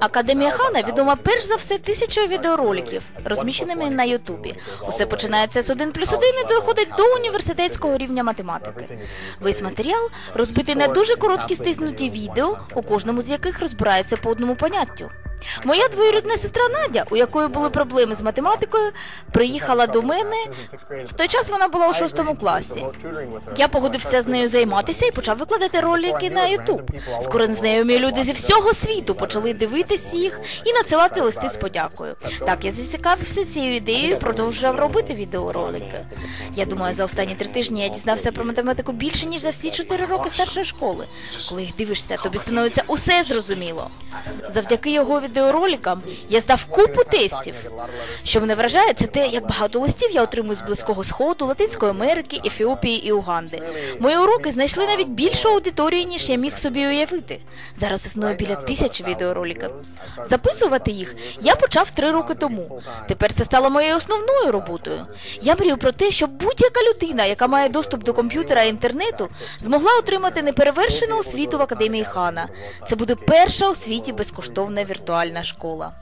Академія Хана відома перш за все тисячою відеороликів, розміщеними на Ютубі. Усе починається з 1 плюс 1 і доходить до університетського рівня математики. Весь матеріал розбитий на дуже короткі стиснуті відео, у кожному з яких розбирається по одному поняттю. Моя двоюрідна сестра Надя, у якої були проблеми з математикою, приїхала до мене. В той час вона була у шостому класі. Я погодився з нею займатися і почав викладати ролики на Ютуб. Скоро незнайомі люди зі всього світу почали дивитись їх і надсилати листи з подякою. Так я зацікавився цією ідеєю і продовжував робити відеоролики. Я думаю, за останні три тижні я дізнався про математику більше ніж за всі чотири роки старшої школи. Коли їх дивишся, тобі становиться усе зрозуміло. Завдяки його відеороликам я здав купу тестів. Що мене вражає, це те, як багато листів я отримую з Близького Сходу, Латинської Америки, Ефіопії і Уганди. Мої уроки знайшли навіть більшу аудиторію, ніж я міг собі уявити. Зараз існує біля тисячі відеороликів. Записувати їх я почав три роки тому. Тепер це стало моєю основною роботою. Я мрію про те, щоб будь-яка людина, яка має доступ до комп'ютера і інтернету, змогла отримати неперевершену освіту в академії Хана. Це буде перша у світі безкоштовна віртуальна школа.